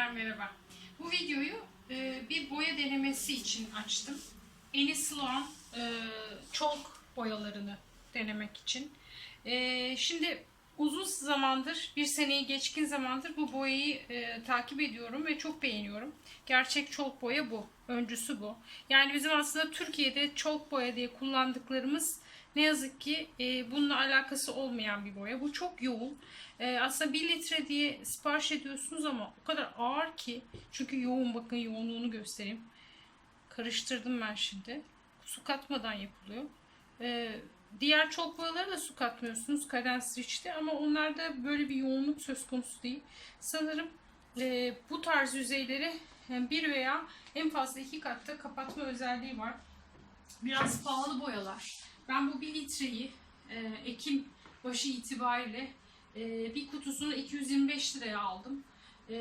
Tekrar merhaba. Bu videoyu e, bir boya denemesi için açtım. Enis Sloan e, çok boyalarını denemek için. E, şimdi uzun zamandır, bir seneyi geçkin zamandır bu boyayı e, takip ediyorum ve çok beğeniyorum. Gerçek çok boya bu. Öncüsü bu. Yani bizim aslında Türkiye'de çok boya diye kullandıklarımız ne yazık ki e, bununla alakası olmayan bir boya. Bu çok yoğun. E, aslında 1 litre diye sipariş ediyorsunuz ama o kadar ağır ki. Çünkü yoğun bakın yoğunluğunu göstereyim. Karıştırdım ben şimdi. Su katmadan yapılıyor. E, diğer çok boyalara da su katmıyorsunuz. Cadence Rich'te ama onlarda böyle bir yoğunluk söz konusu değil. Sanırım e, bu tarz yüzeyleri yani bir veya en fazla iki katta kapatma özelliği var. Biraz pahalı boyalar. Ben bu 1 litreyi e, Ekim başı itibariyle e, bir kutusunu 225 liraya aldım. E,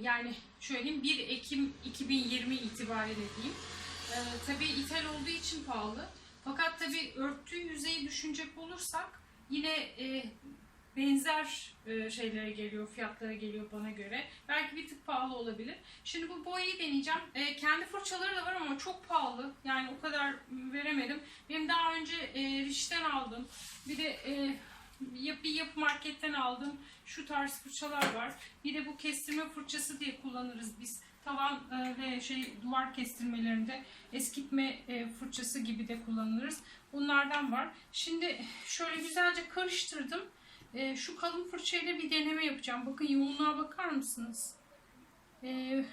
yani söyleyeyim 1 Ekim 2020 itibariyle diyeyim. E, tabii ithal olduğu için pahalı. Fakat tabii örttüğü yüzeyi düşünecek olursak yine e, benzer e, şeylere geliyor, fiyatlara geliyor bana göre. Belki bir tık pahalı olabilir. Şimdi bu boyayı deneyeceğim. E, kendi fırçaları da var ama çok pahalı. Yani o kadar veremedim. Benim daha önce e, Rich'ten aldım. Bir de bir yapı marketten aldım. Şu tarz fırçalar var. Bir de bu kestirme fırçası diye kullanırız biz. Tavan ve şey duvar kestirmelerinde eskitme fırçası gibi de kullanırız. Bunlardan var. Şimdi şöyle güzelce karıştırdım. E, şu kalın fırçayla bir deneme yapacağım. Bakın yoğunluğa bakar mısınız? E,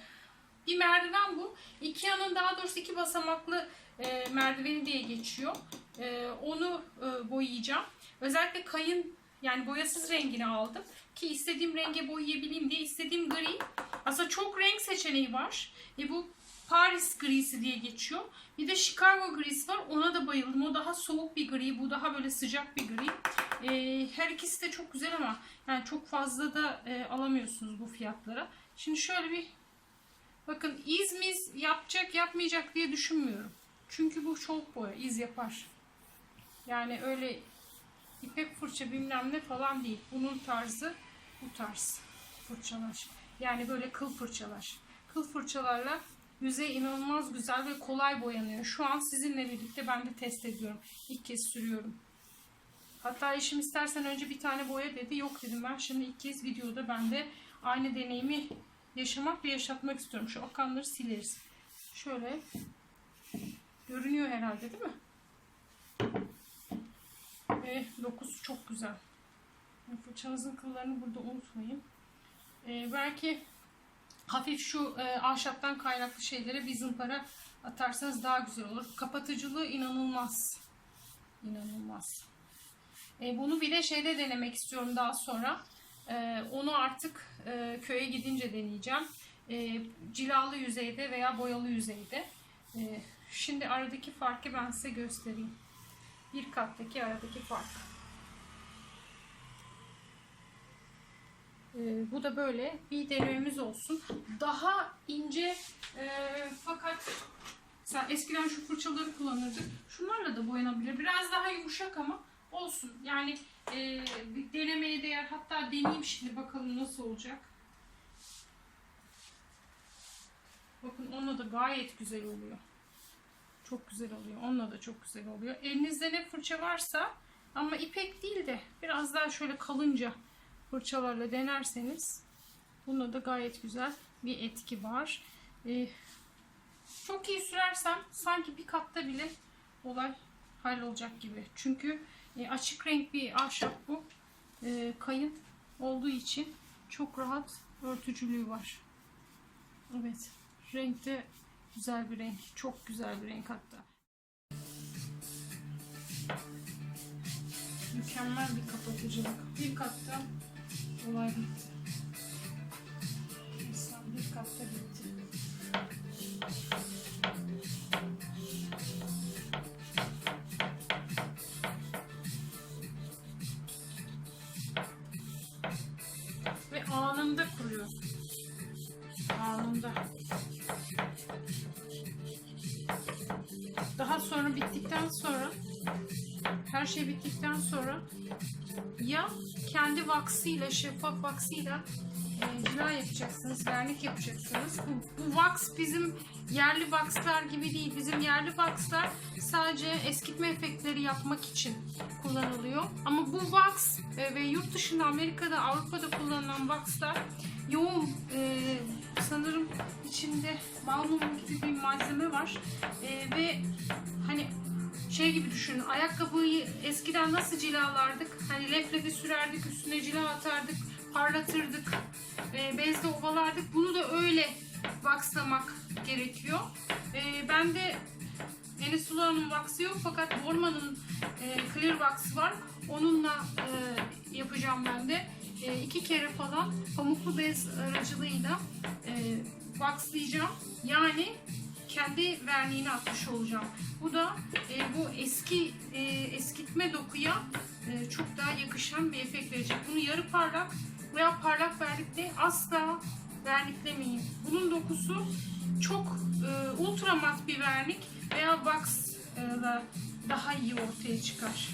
bir merdiven bu. Ikea'nın daha doğrusu iki basamaklı e, merdiveni diye geçiyor. E, onu e, boyayacağım. Özellikle kayın yani boyasız rengini aldım. Ki istediğim renge boyayabileyim diye istediğim gri. Aslında çok renk seçeneği var. E, bu Paris grisi diye geçiyor. Bir de Chicago grisi var. Ona da bayıldım. O daha soğuk bir gri. Bu daha böyle sıcak bir gri. E, her ikisi de çok güzel ama yani çok fazla da e, alamıyorsunuz bu fiyatlara. Şimdi şöyle bir bakın iz miz yapacak yapmayacak diye düşünmüyorum. Çünkü bu çok boya. iz yapar. Yani öyle ipek fırça bilmem ne falan değil. Bunun tarzı bu tarz fırçalar. Yani böyle kıl fırçalar. Kıl fırçalarla yüzey inanılmaz güzel ve kolay boyanıyor. Şu an sizinle birlikte ben de test ediyorum. İlk kez sürüyorum. Hatta eşim istersen önce bir tane boya dedi. Yok dedim ben şimdi ilk kez videoda ben de aynı deneyimi yaşamak ve yaşatmak istiyorum. Şu akanları sileriz. Şöyle görünüyor herhalde değil mi? Ve dokusu çok güzel. Fırçanızın kıllarını burada unutmayın. Ee, belki hafif şu e, ahşaptan kaynaklı şeylere bir zımpara atarsanız daha güzel olur. Kapatıcılığı inanılmaz. İnanılmaz. E, bunu bir de şeyde denemek istiyorum daha sonra. E, onu artık e, köye gidince deneyeceğim. E, cilalı yüzeyde veya boyalı yüzeyde. E, şimdi aradaki farkı ben size göstereyim. Bir kattaki aradaki fark. E, bu da böyle bir denememiz olsun. Daha ince e, fakat Mesela eskiden şu fırçaları kullanırdık. Şunlarla da boyanabilir. Biraz daha yumuşak ama olsun. Yani e, denemeye değer. Hatta deneyeyim şimdi bakalım nasıl olacak. Bakın onunla da gayet güzel oluyor. Çok güzel oluyor. Onunla da çok güzel oluyor. Elinizde ne fırça varsa ama ipek değil de biraz daha şöyle kalınca fırçalarla denerseniz bununla da gayet güzel bir etki var. Ee, çok iyi sürersem sanki bir katta bile olay hallolacak gibi. Çünkü e, açık renk bir ahşap bu. E, kayın olduğu için çok rahat örtücülüğü var. Evet. Renk de güzel bir renk. Çok güzel bir renk hatta. Mükemmel bir kapatıcılık. Bir katta olay bitti. Mesela bir katta bitti. Ve anında kuruyor. Anında. Daha sonra bittikten sonra her şey bittikten sonra ya kendi vaksıyla şeffaf vaksıyla e, cila yapacaksınız, vernik yapacaksınız. Bu, bu wax bizim yerli waxlar gibi değil. Bizim yerli waxlar sadece eskitme efektleri yapmak için kullanılıyor. Ama bu wax e, ve yurt dışında Amerika'da, Avrupa'da kullanılan waxlar yoğun e, sanırım içinde bal mumu gibi bir malzeme var. E, ve hani şey gibi düşünün. Ayakkabıyı eskiden nasıl cilalardık? Hani leflefi sürerdik, üstüne cila atardık, parlatırdık, e, bezle ovalardık. Bunu da öyle vakslamak gerekiyor. E, ben de Enes Sula'nın vaksı yok fakat Borman'ın e, Clear Wax var. Onunla e, yapacağım ben de. E, iki kere falan pamuklu bez aracılığıyla e, vakslayacağım. Yani kendi verniğini atmış olacağım. Bu da e, bu eski e, eskitme dokuya e, çok daha yakışan bir efekt verecek. Bunu yarı parlak veya parlak vernikle asla verniklemeyin. Bunun dokusu çok e, ultra mat bir vernik veya wax e, da daha iyi ortaya çıkar.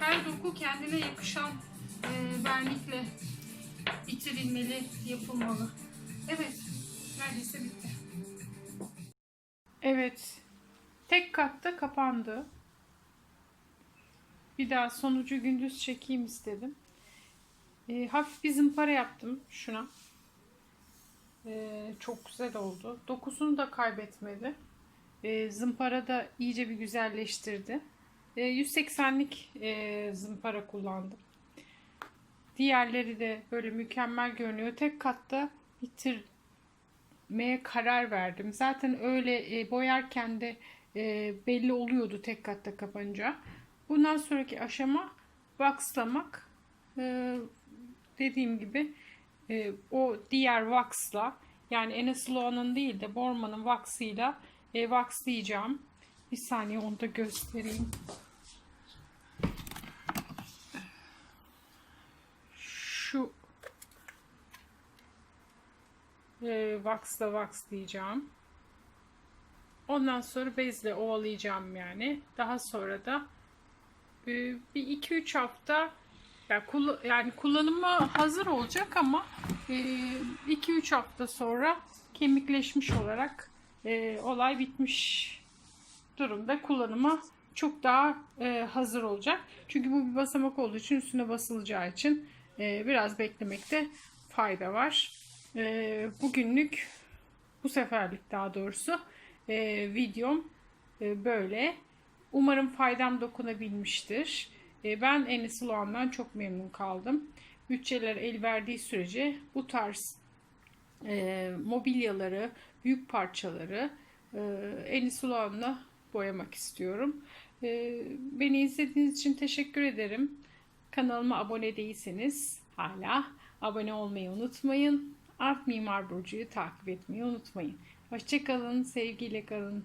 Her doku kendine yakışan e, vernikle bitirilmeli, yapılmalı. Evet, tek katta kapandı. Bir daha sonucu gündüz çekeyim istedim. E, hafif bir zımpara yaptım şuna. E, çok güzel oldu. Dokusunu da kaybetmedi. E, zımpara da iyice bir güzelleştirdi. E, 180'lik e, zımpara kullandım. Diğerleri de böyle mükemmel görünüyor. Tek katta bitirmeye karar verdim. Zaten öyle e, boyarken de e, belli oluyordu tek katta kapanınca. Bundan sonraki aşama waxlamak. E, dediğim gibi e, o diğer waxla yani Enesloa'nın değil de Borman'ın waxıyla e, waxlayacağım. Bir saniye onu da göstereyim. Şu e, waxla waxlayacağım. Ondan sonra bezle ovalayacağım yani. Daha sonra da e, bir 2-3 hafta yani, kull- yani kullanıma hazır olacak ama 2-3 hafta sonra kemikleşmiş olarak e, olay bitmiş durumda kullanıma çok daha e, hazır olacak. Çünkü bu bir basamak olduğu için üstüne basılacağı için e, biraz beklemekte fayda var. E, bugünlük bu seferlik daha doğrusu e, videom e, böyle. Umarım faydam dokunabilmiştir. E, ben Enes Ulan'dan çok memnun kaldım. Bütçeler el verdiği sürece bu tarz e, mobilyaları, büyük parçaları e, Enes Ulan'la boyamak istiyorum. E, beni izlediğiniz için teşekkür ederim. Kanalıma abone değilseniz hala abone olmayı unutmayın. Art Mimar Burcu'yu takip etmeyi unutmayın. Hoşçakalın, sevgiyle kalın.